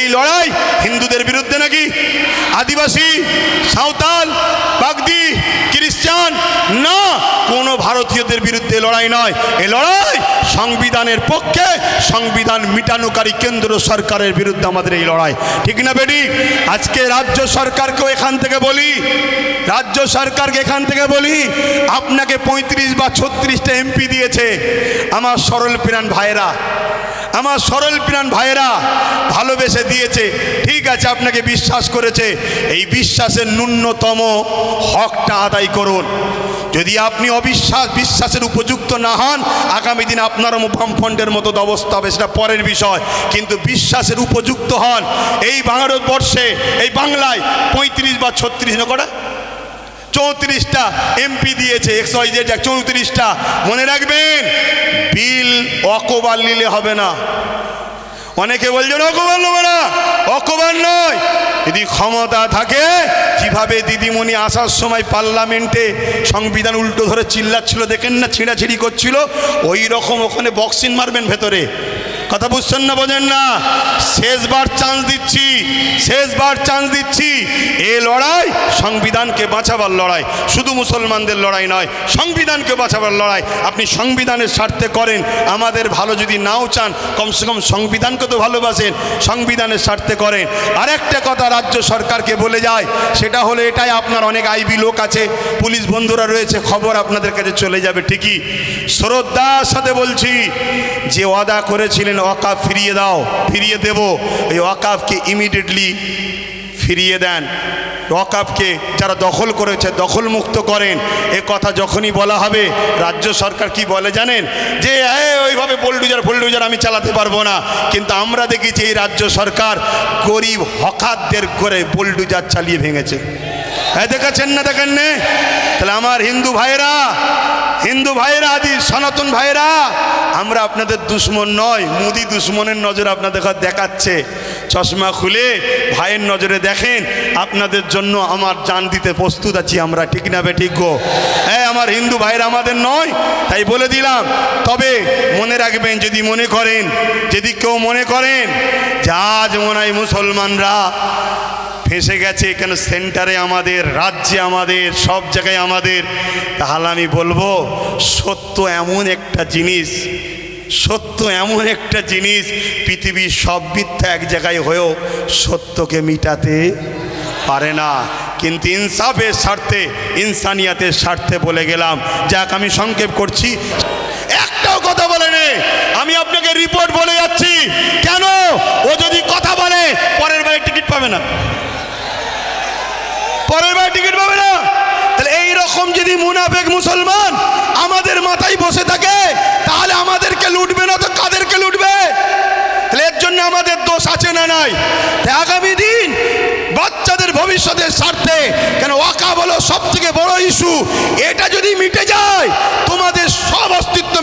এই লড়াই হিন্দুদের বিরুদ্ধে নাকি? আদিবাসী, সাঁওতাল, বাগদি, খ্রিস্টান? না, কোনো ভারতীয়দের বিরুদ্ধে লড়াই নয়। এ লড়াই সংবিধানের পক্ষে সংবিধান মিটানোকারী কেন্দ্র সরকারের বিরুদ্ধে আমাদের এই লড়াই। ঠিক না বেটি? আজকে রাজ্য সরকারকেও এখান থেকে বলি, রাজ্য সরকারকে এখান থেকে বলি, আপনাকে পঁয়ত্রিশ বা ছত্রিশটা এমপি দিয়েছে আমার সরল প্রাণ ভাইয়েরা। আমার সরল প্রাণ ভাইয়েরা ভালোবেসে দিয়েছে। ঠিক আছে, আপনাকে বিশ্বাস করেছে। এই বিশ্বাসের ন্যূনতম হকটা আদায় করুন। যদি আপনি অবিশ্বাস, বিশ্বাসের উপযুক্ত না হন, আগামী দিন আপনারও বামফ্রন্টের মতো তো অবস্থা হবে, সেটা পরের বিষয়। কিন্তু বিশ্বাসের উপযুক্ত হন। এই ভারতবর্ষে, এই বাংলায় পঁয়ত্রিশ বা ছত্রিশ, না চৌত্রিশটা এমপি দিয়েছে একশো চৌত্রিশটা। মনে রাখবেন, বিল অকবার নিলে হবে না। অনেকে বলছেন অকবার নেবে না। অকবার নয়। যদি ক্ষমতা থাকে যেভাবে দিদিমণি আসার সময় পার্লামেন্টে সংবিধান উল্টো ধরে চিল্লাচ্ছিল, দেখেন না, ছিঁড়াছিড়ি করছিল, ওই রকম ওখানে বক্সিং মারবেন ভেতরে। কথা বুঝছেন না, বোঝেন না? শেষবার চান্স দিচ্ছি, শেষবার চান্স দিচ্ছি। এ লড়াই সংবিধানকে বাঁচাবার লড়াই, শুধু মুসলমানদের লড়াই নয়, সংবিধানকে বাঁচাবার লড়াই। আপনি সংবিধানের স্বার্থে করেন, আমাদের ভালো যদি নাও চান, কমসে কম সংবিধানকে তো ভালোবাসেন, সংবিধানের স্বার্থে করেন। আরেকটা কথা রাজ্য সরকারকে বলে যায়, সেটা হলো এটাই আপনার অনেক আইবি লোক আছে, পুলিশ বন্ধুরা রয়েছে, খবর আপনাদের কাছে চলে যাবে ঠিকই। শ্রদ্ধার সাথে বলছি, যে ওয়াদা করেছিলেন ওয়াকাফ ফিরিয়ে দাও ফিরিয়ে দেব। এই ওয়াকাফকে ইমিডিয়েটলি ফিরিয়ে দেন। ওয়াকাফকে যারা দখল করেছে দখল মুক্ত করেন। এ কথা যখনই বলা হবে রাজ্য সরকার কি বলে জানেন? যে এ, ওইভাবে পোলডুজার ফোল্ডুজার আমি চালাতে পারব না। কিন্তু আমরা দেখেছি এই রাজ্য সরকার গরিব হকাতদের করে বোল্ডুজার চালিয়ে ভেঙেছে। হ্যাঁ দেখাচ্ছেন না দেখেন নে? তাহলে আমার হিন্দু ভাইরা হিন্দু ভাইরা আদি সনাতন ভাইরা আমরা আপনাদের দুশ্মন নয়, মুদি দুশ্মনের নজর আপনাদের দেখাচ্ছে। চশমা খুলে ভাইয়ের নজরে দেখেন, আপনাদের জন্য আমার জান দিতে প্রস্তুত আছি আমরা, ঠিক না বে ঠিক গো? হ্যাঁ আমার হিন্দু ভাইরা আমাদের নয়, তাই বলে দিলাম। তবে মনে রাখবেন, যদি মনে করেন, যদি কেউ মনে করেন যে আজ মনে হয় মুসলমানরা ফেঁসে গেছে কেন সেন্টারে আমাদের, রাজ্যে আমাদের, সব জায়গায় আমাদের। তাহলে আমি বলব, সত্য এমন একটা জিনিস, সত্য এমন একটা জিনিস, পৃথিবীর সব মিথ্যা এক জায়গায় হয়েও সত্যকে মিটাতে পারে না। কিন্তু ইনসাফের স্বার্থে, ইনসানিয়াতের স্বার্থে বলে গেলাম, যাক আমি সংক্ষেপ করছি। একটাও কথা বলে নে, আমি আপনাকে রিপোর্ট বলে যাচ্ছি। কেন? ও যদি কথা বলে, পরের বারে টিকিট পাবে না। পরের বার টিকিট পাবে না। তাহলে এই রকম যদি মুনাফেক মুসলমান আমাদের মাথায় বসে থাকে, তাহলে আমাদেরকে লুটবে না তো কাদেরকে লুটবে? তাহলে এর জন্য আমাদের দোষ আছে না নাই? আগামী দিন বাচ্চাদের ভবিষ্যতের স্বার্থে কেন ওয়াকা বলো সব থেকে বড় ইস্যু এটা যদি মিটে যায়, তোমাদের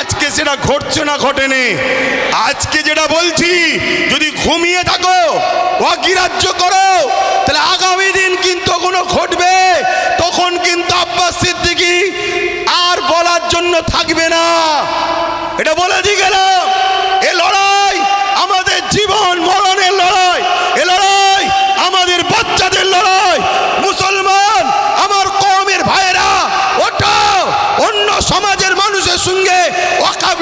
আজকে সেটা ঘটছে না ঘটেনি। আজকে যেটা বলছি, যদি ঘুমিয়ে থাকো, অগ্রাহ্য করো, তাহলে আগামী দিন কিন্তু কোনো ঘটবে। তখন কিন্তু আব্বাস সিদ্দিকি আর বলার জন্য থাকবে না। এটা বলে দিয়ে গেলাম এ লড়াই আমাদের জীবন মরণের লড়াই এ লড়াই আমাদের বাচ্চাদের লড়াই মুসলমান আমার কমের ভাইয়েরা ওটাও অন্য সমাজের মানুষের সঙ্গে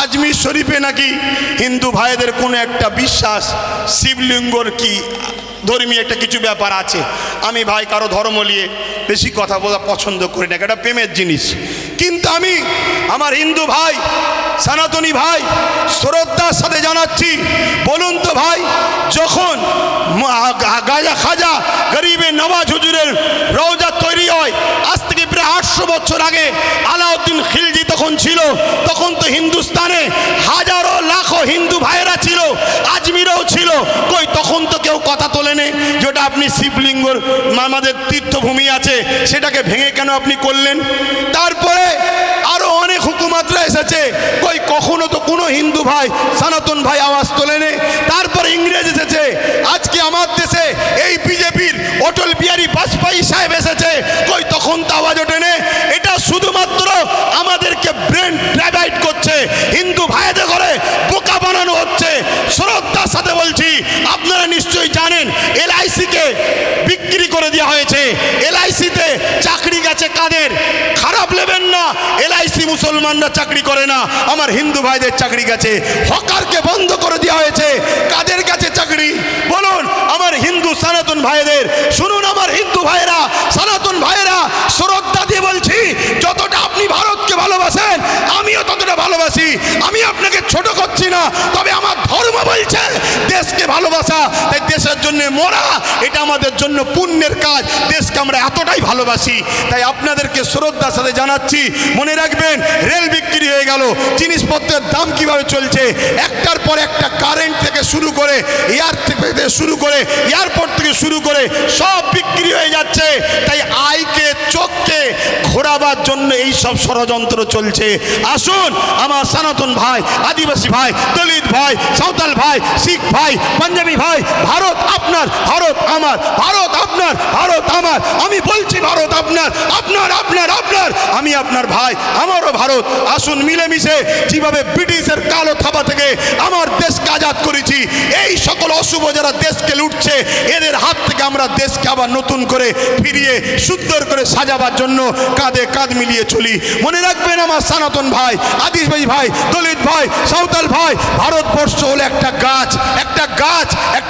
আজমির শরীফে নাকি হিন্দু ভাইদের কোনো একটা বিশ্বাস, শিবলিঙ্গর কি ধর্মীয় একটা কিছু ব্যাপার আছে? আমি ভাই কারও ধর্ম নিয়ে বেশি কথা বলা পছন্দ করি না, এটা প্রেমের জিনিস। কিন্তু আমি আমার হিন্দু ভাই, সনাতনী ভাই, শ্রদ্ধার সাথে জানাচ্ছি, বলুন তো ভাই, যখন গাজা খাজা গরিবের নওয়াজ হুজুরের রওজা তৈরি হয়, আজ থেকে প্রায় আটশো বছর আগে আলাউদ্দিন খিলজি তখন ছিল তখন তো হিন্দুস্তানে হাজারো লাখো হিন্দু ভাইয়েরা ছিল, আজমিরও ছিল। কই, তখন তো কেউ কথা তোলে তোলেনি যেটা আপনি শিবলিঙ্গর আমাদের তীর্থভূমি আছে, সেটাকে ভেঙে কেন আপনি করলেন? তারপরে আরও অনেক হুকুমাতরা এসেছে, কই, কখনো তো কোনো হিন্দু ভাই, সনাতন ভাই আওয়াজ তোলে তোলেনি। তারপরে ইংরেজ এসেছে, আজকে আমার দেশে এই বিজেপির অটল বিহারী বাজপেয়ী সাহেব এসেছে। কই, তখন তো আওয়াজ ওঠেনে। এটা শুধুমাত্র আমাদেরকে ব্রেন ড্রাইভাইট করছে হিন্দু ভাইদের ঘরে বোকা বানানো হচ্ছে। শ্রদ্ধার সাথে বলছি, আপনারা নিশ্চয়ই জানেন এলআইসিকে বিক্রি করে দেওয়া হয়েছে। এলআইসিতে চাকরি গেছে কাদের? খারাপ নেবেন না এলআইসি মুসলমানরা চাকরি করে না, আমার হিন্দু ভাইদের চাকরি গেছে। হকারকে বন্ধ করে দেওয়া হয়েছে, কাদের কাছে চাকরি? বলুন, আমার হিন্দু সনাতন ভাইদের, শুনুন আমার হিন্দু ভাইরা, সনাতন ভাইরা শ্রদ্ধা ভালোবাসেন আমিও ততটা ভালোবাসি। আমি আপনাকে ছোট করছি না, তবে আমার ধর্ম বলছে, দেশকে ভালোবাসা, তাই দেশের জন্য মরা, এটা আমাদের জন্য পুণ্যের কাজ। দেশকে আমরা এতটাই ভালোবাসি, তাই আপনাদেরকে শ্রদ্ধার সাথে জানাচ্ছি, মনে রাখবেন, রেল বিক্রি হয়ে গেল, জিনিসপত্রের দাম কীভাবে চলছে, একটার পর একটা কারেন্ট থেকে শুরু করে, এয়ার থেকে শুরু করে, এয়ারপোর্ট থেকে শুরু করে, সব বিক্রি হয়ে যাচ্ছে, তাই আইকে চোখকে ঘোরাবার জন্য এই সব ষড়যন্ত্র চলছে। আসুন, আমার সনাতন ভাই, আদিবাসী ভাই, দলিত ভাই, সাঁওতাল ভাই, শিখ ভাই, পাঞ্জাবি ভাই, ভারত আপনার, ভারত আমার, ভারত আপনার, ভারত আমার। আমি বলছি ভারত আপনার আপনার আপনার আপনার। আমি আপনার ভাই, আমারও ভারত। আসুন মিলেমিশে যেভাবে ব্রিটিশের কালো থাবা থেকে আমার দেশকে আজাদ করেছি, এই সকল অশুভ যারা দেশকে লুটছে, এদের হাত থেকে আমরা দেশকে আবার নতুন করে ফিরিয়ে সুন্দর করে সাজাবার জন্য কাঁধে কাঁধ মিলিয়ে চলি। মনে রাখবেন আমার সনাতন ভাই, আদিবাসী ভাই, দলিত ভাই, সাঁওতাল ভাই, ভারতবর্ষ হলো একটা গাছ একটা গাছ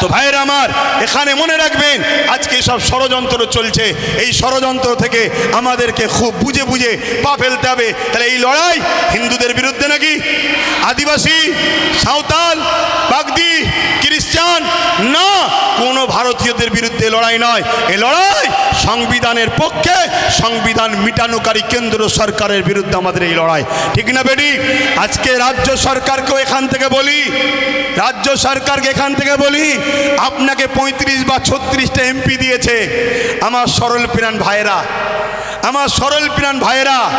তো ভাইয়ের আমার, এখানে মনে রাখবেন, আজকে সব ষড়যন্ত্র চলছে। এই ষড়যন্ত্র থেকে আমাদেরকে খুব বুঝে বুঝে পা ফেলতে হবে। তাহলে এই লড়াই হিন্দুদের বিরুদ্ধে নাকি? আদিবাসী, সাঁওতাল, বাগদি খ্রিস্টান না, কোনো ভারতীয়দের বিরুদ্ধে লড়াই নয়। এ লড়াই সংবিধানের পক্ষে সংবিধান মিটানোকারী কেন্দ্র সরকারের বিরুদ্ধে আমাদের এই লড়াই। ঠিক না বেডি আজকে রাজ্য সরকারকেও এখান থেকে বলি, রাজ্য সরকারকে এখান থেকে বলি, আপনাকে পঁয়ত্রিশ বা ছত্রিশটা এমপি দিয়েছে আমার সরল প্রাণ ভাইয়েরা। আমার সরল প্রাণ ভাইয়েরা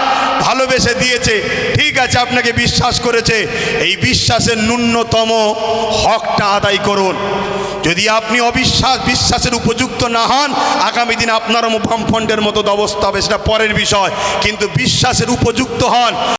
ভালোবেসে দিয়েছে। ঠিক আছে, আপনাকে বিশ্বাস করেছে। এই বিশ্বাসের ন্যূনতম হকটা আদায় করুন। যদি আপনি অবিশ্বাস, বিশ্বাসের উপযুক্ত না হন, আগামী দিন আপনারও ফন্ডের মতো অবস্থা হবে, সেটা পরের বিষয়। কিন্তু বিশ্বাসের উপযুক্ত হন।